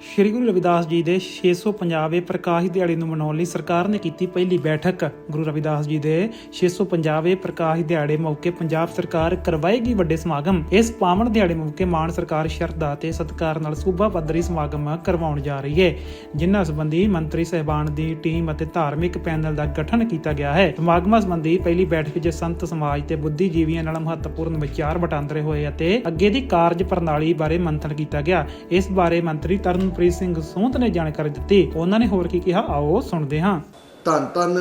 ਸ਼੍ਰੀ ਗੁਰੂ ਰਵਿਦਾਸ ਜੀ ਦੇ 650ਵੇਂ ਪ੍ਰਕਾਸ਼ ਦਿਹਾੜੇ ਨੂੰ ਮਨਾਉਣ ਲਈ ਸਰਕਾਰ ਨੇ ਕੀਤੀ ਪਹਿਲੀ ਬੈਠਕ। ਗੁਰੂ ਰਵਿਦਾਸ ਜੀ ਦੇ 650ਵੇਂ ਪ੍ਰਕਾਸ਼ ਦਿਹਾੜੇ ਮੌਕੇ ਪੰਜਾਬ ਸਰਕਾਰ ਕਰਵਾਏਗੀ ਵੱਡੇ ਸਮਾਗਮ। ਇਸ ਪਾਵਨ ਦਿਹਾੜੇ ਮੌਕੇ ਮਾਨ ਸਰਕਾਰ ਸ਼ਰਧਾ ਤੇ ਸਤਿਕਾਰ ਨਾਲ ਸੂਬਾ ਪੱਧਰੀ ਸਮਾਗਮ ਕਰਵਾਉਣ ਜਾ ਰਹੀ ਹੈ ਜਿਨ੍ਹਾਂ ਸੰਬੰਧੀ ਮੰਤਰੀ ਸਹਿਬਾਨ ਦੀ ਟੀਮ ਅਤੇ ਧਾਰਮਿਕ ਪੈਨਲ ਦਾ ਗਠਨ ਕੀਤਾ ਗਿਆ ਹੈ। ਸਮਾਗਮਾਂ ਸੰਬੰਧੀ ਪਹਿਲੀ ਬੈਠਕ ਵਿੱਚ ਸੰਤ ਸਮਾਜ ਤੇ ਬੁੱਧੀਜੀਵੀਆਂ ਨਾਲ ਮਹੱਤਵਪੂਰਨ ਵਿਚਾਰ ਵਟਾਂਦਰੇ ਹੋਏ ਅਤੇ ਅੱਗੇ ਦੀ ਕਾਰਜ ਪ੍ਰਣਾਲੀ ਬਾਰੇ ਮੰਥਨ ਕੀਤਾ ਗਿਆ। ਇਸ ਬਾਰੇ ਮੰਤਰੀ ਤਰਨ ਤਰਨਪ੍ਰੀਤ ਸਿੰਘ ਸੋਹਤ ਨੇ ਜਾਣਕਾਰੀ ਦਿੱਤੀ। ਉਹਨਾਂ ਨੇ ਹੋਰ ਕੀ ਕਿਹਾ, ਆਓ ਸੁਣਦੇ ਹਾਂ। ਧੰਨ ਧੰਨ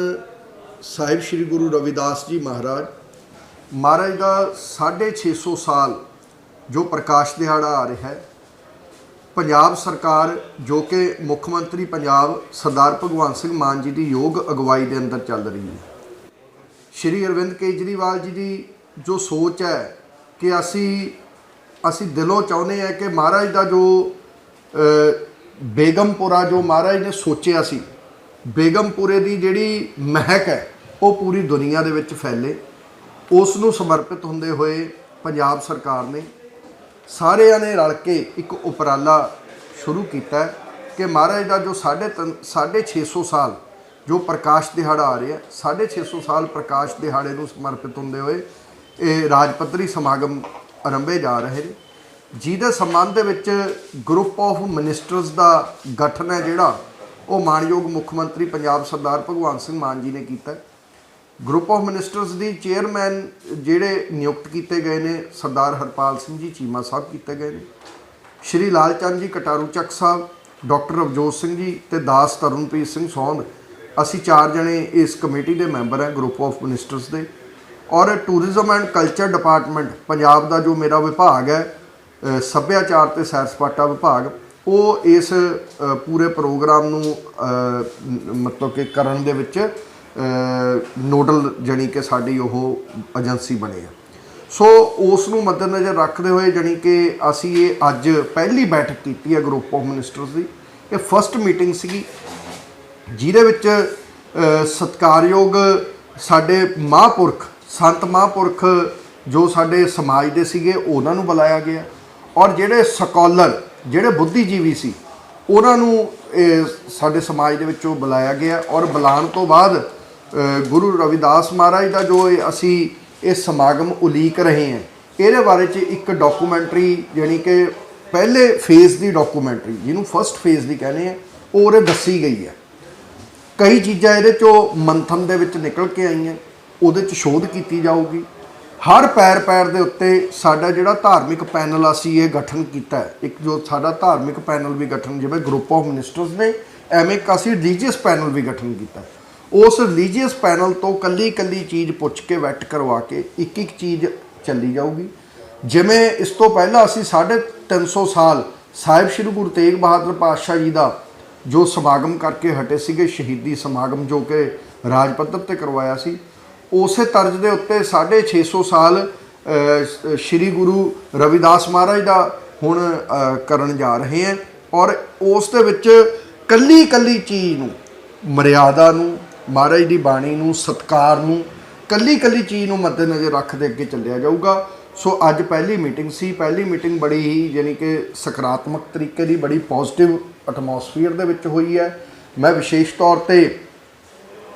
ਸਾਹਿਬ ਸ੍ਰੀ ਗੁਰੂ ਰਵਿਦਾਸ ਜੀ ਮਹਾਰਾਜ। ਮਹਾਰਾਜ ਦਾ 650 ਸਾਲ ਜੋ ਪ੍ਰਕਾਸ਼ ਦਿਹਾੜਾ ਆ ਰਿਹਾ ਹੈ, ਪੰਜਾਬ ਸਰਕਾਰ ਜੋ ਕਿ ਮੁੱਖ ਮੰਤਰੀ ਪੰਜਾਬ ਸਰਦਾਰ ਭਗਵੰਤ ਸਿੰਘ ਮਾਨ ਜੀ ਦੀ ਯੋਗ ਅਗਵਾਈ ਦੇ ਅੰਦਰ ਚੱਲ ਰਹੀ ਹੈ। ਸ਼੍ਰੀ ਅਰਵਿੰਦ ਕੇਜਰੀਵਾਲ ਜੀ ਦੀ ਜੋ ਸੋਚ ਹੈ ਕਿ ਅਸੀਂ ਅਸੀਂ ਦਿਲੋਂ ਚਾਹੁੰਦੇ ਹਾਂ ਕਿ ਮਹਾਰਾਜ ਦਾ ਜੋ ਬੇਗਮਪੁਰਾ ਜੋ ਮਹਾਰਾਜ ਨੇ ਸੋਚਿਆ ਸੀ, ਬੇਗਮਪੁਰੇ ਦੀ ਜਿਹੜੀ ਮਹਿਕ ਹੈ, ਉਹ ਪੂਰੀ ਦੁਨੀਆ ਦੇ ਵਿੱਚ ਫੈਲੇ। ਉਸ ਨੂੰ ਸਮਰਪਿਤ ਹੁੰਦੇ ਹੋਏ ਪੰਜਾਬ ਸਰਕਾਰ ਨੇ ਸਾਰਿਆਂ ਨੇ ਰਲ ਕੇ ਇੱਕ ਉਪਰਾਲਾ ਸ਼ੁਰੂ ਕੀਤਾ ਕਿ ਮਹਾਰਾਜ ਦਾ ਜੋ ਸਾਢੇ ਤਿੰਨ- ਸਾਢੇ 600 ਸਾਲ ਜੋ ਪ੍ਰਕਾਸ਼ ਦਿਹਾੜਾ ਆ ਰਿਹਾ 650 ਸਾਲ ਪ੍ਰਕਾਸ਼ ਦਿਹਾੜੇ ਨੂੰ ਸਮਰਪਿਤ ਹੁੰਦੇ ਹੋਏ ਇਹ ਰਾਜਪੱਧਰੀ ਸਮਾਗਮ ਆਰੰਭੇ ਜਾ ਰਹੇ ਨੇ। ਜਿਹਦੇ ਸੰਬੰਧ ਦੇ ਵਿੱਚ ਗਰੁੱਪ ਆਫ ਮਿਨਿਸਟਰਸ ਦਾ ਗਠਨ ਹੈ ਜਿਹੜਾ, ਉਹ ਮਾਨਯੋਗ ਮੁੱਖ ਮੰਤਰੀ ਪੰਜਾਬ ਸਰਦਾਰ ਭਗਵੰਤ ਸਿੰਘ ਮਾਨ ਜੀ ਨੇ ਕੀਤਾ ਗਰੁੱਪ ਆਫ ਮਿਨਿਸਟਰਸ ਦੀ ਚੇਅਰਮੈਨ ਜਿਹੜੇ ਨਿਯੁਕਤ ਕੀਤੇ ਗਏ ਨੇ, ਸਰਦਾਰ ਹਰਪਾਲ ਸਿੰਘ ਜੀ, ਚੀਮਾ ਸਾਹਿਬ ਕੀਤੇ ਗਏ ਨੇ। ਸ਼੍ਰੀ ਲਾਲ ਚੰਦ ਜੀ, ਕਟਾਰੂ ਚੱਕ ਸਾਹਿਬ, ਡਾਕਟਰ ਰਵਜੋਤ ਸਿੰਘ ਜੀ ਤੇ ਦਾਸ ਤਰਨਪ੍ਰੀਤ ਸਿੰਘ ਸੌਂਦ ਅਸੀਂ ਚਾਰ ਜਣੇ ਇਸ ਕਮੇਟੀ ਦੇ ਮੈਂਬਰ ਹਾਂ ਗਰੁੱਪ ਆਫ ਮਿਨਿਸਟਰਸ ਦੇ। ਔਰ tourism and culture department Punjab ਦਾ ਜੋ ਮੇਰਾ ਵਿਭਾਗ ਹੈ ਸੱਭਿਆਚਾਰ ਤੇ ਸੈਰ ਸਪਾਟਾ ਵਿਭਾਗ ਉਹ ਇਸ ਪੂਰੇ ਪ੍ਰੋਗਰਾਮ ਨੂੰ ਮਤਲਬ ਕਿ ਕਰਨ ਦੇ ਵਿੱਚ ਨੋਡਲ ਜਾਣੀ ਕਿ ਸਾਡੀ ਉਹ ਏਜੰਸੀ ਬਣੇ ਆ ਸੋ ਉਸ ਨੂੰ ਮੱਦੇਨਜ਼ਰ ਰੱਖਦੇ ਹੋਏ ਜਾਣੀ ਕਿ ਅਸੀਂ ਇਹ ਅੱਜ ਪਹਿਲੀ ਬੈਠਕ ਕੀਤੀ ਹੈ ਗਰੁੱਪ ਆਫ ਮਿਨਿਸਟਰਸ ਦੀ। ਇਹ ਫਰਸਟ ਮੀਟਿੰਗ ਸੀਗੀ ਜਿਹਦੇ ਵਿੱਚ ਅ, ਸਤਿਕਾਰਯੋਗ ਸਾਡੇ ਮਹਾਂਪੁਰਖ ਸੰਤ ਮਹਾਂਪੁਰਖ ਜੋ ਸਾਡੇ ਸਮਾਜ ਦੇ ਸੀਗੇ ਉਹਨਾਂ ਨੂੰ ਬੁਲਾਇਆ ਗਿਆ। ਔਰ ਜਿਹੜੇ ਸਕਾਲਰ, ਜਿਹੜੇ ਬੁੱਧੀਜੀਵੀ ਸੀ, ਉਹਨਾਂ ਨੂੰ ਇਹ ਸਾਡੇ ਸਮਾਜ ਦੇ ਵਿੱਚੋਂ ਬੁਲਾਇਆ ਗਿਆ ਔਰ ਬੁਲਾਉਣ ਤੋਂ ਬਾਅਦ ਗੁਰੂ ਰਵਿਦਾਸ ਮਹਾਰਾਜ ਦਾ ਜੋ ਇਹ ਅਸੀਂ ਇਹ ਸਮਾਗਮ ਉਲੀਕ ਰਹੇ ਹਾਂ, ਇਹਦੇ ਬਾਰੇ ਚ ਇੱਕ ਡਾਕੂਮੈਂਟਰੀ ਯਾਨੀ ਕਿ ਪਹਿਲੇ ਫੇਜ਼ ਦੀ ਡਾਕੂਮੈਂਟਰੀ ਜਿਹਨੂੰ ਫਰਸਟ ਫੇਜ਼ ਦੀ ਕਹਿੰਦੇ ਆ, ਉਹ ਉਰੇ ਦੱਸੀ ਗਈ ਹੈ ਕਈ ਚੀਜ਼ਾਂ ਇਹਦੇ ਚੋਂ ਮੰਥਨ ਦੇ ਵਿੱਚ ਨਿਕਲ ਕੇ ਆਈਆਂ, ਉਹਦੇ ਚ ਸ਼ੋਧ ਕੀਤੀ ਜਾਊਗੀ। ਹਰ ਪੈਰ ਪੈਰ ਦੇ ਉੱਤੇ ਸਾਡਾ ਜਿਹੜਾ ਧਾਰਮਿਕ ਪੈਨਲ ਅਸੀਂ ਇਹ ਗਠਨ ਕੀਤਾ ਇੱਕ ਜੋ ਸਾਡਾ ਧਾਰਮਿਕ ਪੈਨਲ ਵੀ ਗਠਨ, ਜਿਵੇਂ ਗਰੁੱਪ ਆਫ ਮਿਨਿਸਟਰਸ ਨੇ, ਐਵੇਂ ਇੱਕ ਅਸੀਂ ਰਿਲੀਜੀਅਸ ਪੈਨਲ ਵੀ ਗਠਨ ਕੀਤਾ। ਉਸ ਰਿਲੀਜੀਅਸ ਪੈਨਲ ਤੋਂ ਕੱਲੀ ਕੱਲੀ ਚੀਜ਼ ਪੁੱਛ ਕੇ ਵੈਟ ਕਰਵਾ ਕੇ ਇੱਕ ਇੱਕ ਚੀਜ਼ ਚੱਲੀ ਜਾਊਗੀ। ਜਿਵੇਂ ਇਸ ਤੋਂ ਪਹਿਲਾਂ ਅਸੀਂ 350 ਸਾਲ ਸਾਹਿਬ ਸ੍ਰੀ ਗੁਰੂ ਤੇਗ ਬਹਾਦਰ ਪਾਤਸ਼ਾਹ ਜੀ ਦਾ ਜੋ ਸਮਾਗਮ ਕਰਕੇ ਹਟੇ ਸੀਗੇ, ਸ਼ਹੀਦੀ ਸਮਾਗਮ ਜੋ ਕਿ ਰਾਜ ਪੱਧਰ ਤੇ ਕਰਵਾਇਆ ਸੀ ਉਸੇ ਤਰਜ਼ ਦੇ ਉੱਤੇ 650 ਸਾਲ ਸ਼੍ਰੀ ਗੁਰੂ ਰਵਿਦਾਸ ਮਹਾਰਾਜ ਦਾ ਹੁਣ ਕਰਨ ਜਾ ਰਹੇ ਹਾਂ ਔਰ ਉਸ ਦੇ ਵਿੱਚ ਕੱਲੀ ਕੱਲੀ ਚੀਜ਼ ਨੂੰ, ਮਰਿਆਦਾ ਨੂੰ, ਮਹਾਰਾਜ ਦੀ ਬਾਣੀ ਨੂੰ, ਸਤਕਾਰ ਨੂੰ ਕੱਲੀ ਕੱਲੀ ਚੀਜ਼ ਨੂੰ ਮੱਦੇਨਜ਼ਰ ਰੱਖਦੇ ਅੱਗੇ ਚੱਲਿਆ ਜਾਊਗਾ। ਸੋ ਅੱਜ ਪਹਿਲੀ ਮੀਟਿੰਗ ਸੀ। ਪਹਿਲੀ ਮੀਟਿੰਗ ਬੜੀ ਹੀ ਯਾਨੀ ਕਿ ਸਕਾਰਾਤਮਕ ਤਰੀਕੇ ਦੀ, ਬੜੀ ਪੋਜ਼ਿਟਿਵ ਐਟਮੋਸਫੀਅਰ ਦੇ ਵਿੱਚ ਹੋਈ ਹੈ। ਮੈਂ ਵਿਸ਼ੇਸ਼ ਤੌਰ ਤੇ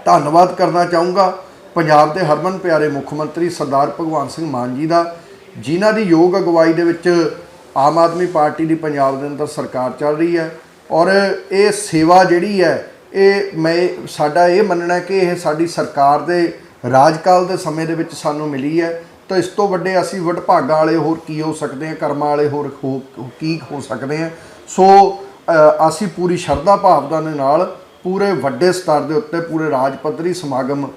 ਧੰਨਵਾਦ ਕਰਨਾ ਚਾਹੂੰਗਾ। ਪੰਜਾਬ ਦੇ ਹਰਮਨ ਪਿਆਰੇ ਮੁੱਖ ਮੰਤਰੀ ਸਰਦਾਰ ਭਗਵੰਤ ਸਿੰਘ ਮਾਨ ਜੀ ਦਾ, ਜਿਨ੍ਹਾਂ ਦੀ ਯੋਗ ਅਗਵਾਈ ਦੇ ਵਿੱਚ ਆਮ ਆਦਮੀ ਪਾਰਟੀ ਦੀ ਪੰਜਾਬ ਦੇ ਅੰਦਰ ਸਰਕਾਰ ਚੱਲ ਰਹੀ ਹੈ ਔਰ ਇਹ ਸੇਵਾ ਜਿਹੜੀ ਹੈ, ਇਹ ਮੈਂ, ਸਾਡਾ ਇਹ ਮੰਨਣਾ ਕਿ ਇਹ ਸਾਡੀ ਸਰਕਾਰ ਦੇ ਰਾਜਕਾਲ ਦੇ ਸਮੇਂ ਦੇ ਵਿੱਚ ਸਾਨੂੰ ਮਿਲੀ ਹੈ। ਤਾਂ ਇਸ ਤੋਂ ਵੱਡੇ ਅਸੀਂ ਵਡਭਾਗਾਂ ਵਾਲੇ ਹੋਰ ਕੀ ਹੋ ਸਕਦੇ ਹਾਂ, ਕਰਮਾਂ ਵਾਲੇ ਹੋਰ ਹੋ, ਕੀ ਹੋ ਸਕਦੇ ਹਾਂ। ਸੋ ਅਸੀਂ ਪੂਰੀ ਸ਼ਰਧਾ ਭਾਵਨਾ ਦੇ ਨਾਲ ਪੂਰੇ ਵੱਡੇ ਸਤਰ ਦੇ ਉੱਤੇ ਪੂਰੇ ਰਾਜ ਪੱਧਰੀ ਸਮਾਗਮ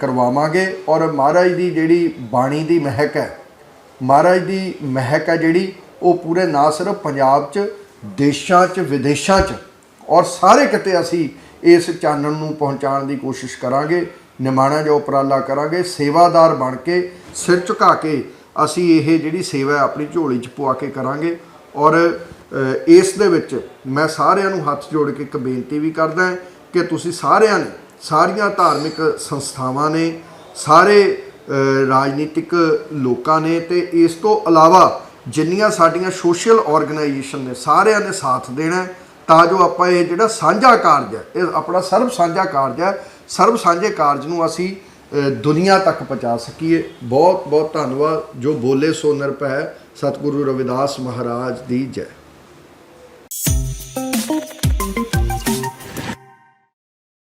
ਕਰਵਾਵਾਂਗੇ ਔਰ ਮਹਾਰਾਜ ਦੀ ਜਿਹੜੀ ਬਾਣੀ ਦੀ ਮਹਿਕ ਹੈ, ਮਹਾਰਾਜ ਦੀ ਮਹਿਕ ਹੈ ਜਿਹੜੀ, ਉਹ ਪੂਰੇ ਨਾ ਸਿਰਫ ਪੰਜਾਬ 'ਚ, ਦੇਸ਼ਾਂ 'ਚ, ਵਿਦੇਸ਼ਾਂ 'ਚ, ਔਰ ਸਾਰੇ ਕਿਤੇ ਅਸੀਂ ਇਸ ਚਾਨਣ ਨੂੰ ਪਹੁੰਚਾਉਣ ਦੀ ਕੋਸ਼ਿਸ਼ ਕਰਾਂਗੇ, ਨਿਮਾਣਾ ਜੋ ਉਪਰਾਲਾ ਕਰਾਂਗੇ, ਸੇਵਾਦਾਰ ਬਣ ਕੇ, ਸਿਰ ਝੁਕਾ ਕੇ ਅਸੀਂ ਇਹ ਜਿਹੜੀ ਸੇਵਾ ਆਪਣੀ ਝੋਲੀ 'ਚ ਪਵਾ ਕੇ ਕਰਾਂਗੇ, ਔਰ ਇਸ ਦੇ ਵਿੱਚ ਮੈਂ ਸਾਰਿਆਂ ਨੂੰ ਹੱਥ ਜੋੜ ਕੇ ਇੱਕ ਬੇਨਤੀ ਵੀ ਕਰਦਾ ਕਿ ਤੁਸੀਂ ਸਾਰਿਆਂ ਨੇ ਸਾਰੀਆਂ ਧਾਰਮਿਕ ਸੰਸਥਾਵਾਂ ਨੇ, ਸਾਰੇ ਰਾਜਨੀਤਿਕ ਲੋਕਾਂ ਨੇ ਤੇ ਇਸ ਤੋਂ ਇਲਾਵਾ ਜਿੰਨੀਆਂ ਸਾਡੀਆਂ ਸੋਸ਼ਲ ਆਰਗੇਨਾਈਜੇਸ਼ਨ ਨੇ ਸਾਰਿਆਂ ਨੇ ਸਾਥ ਦੇਣਾ ਤਾਂ ਜੋ ਆਪਾਂ ਇਹ ਜਿਹੜਾ ਸਾਂਝਾ ਕਾਰਜ ਹੈ, ਇਹ ਆਪਣਾ ਸਰਬ ਸਾਂਝਾ ਕਾਰਜ ਹੈ, ਸਰਬ ਸਾਂਝੇ ਕਾਰਜ ਨੂੰ ਅਸੀਂ ਦੁਨੀਆ ਤੱਕ ਪਹੁੰਚਾ ਸਕੀਏ। ਬਹੁਤ ਬਹੁਤ ਧੰਨਵਾਦ। ਜੋ ਬੋਲੇ ਸੋ ਨਿਰਭੈ। ਸਤਿਗੁਰੂ ਰਵਿਦਾਸ ਮਹਾਰਾਜ ਦੀ ਜੈ।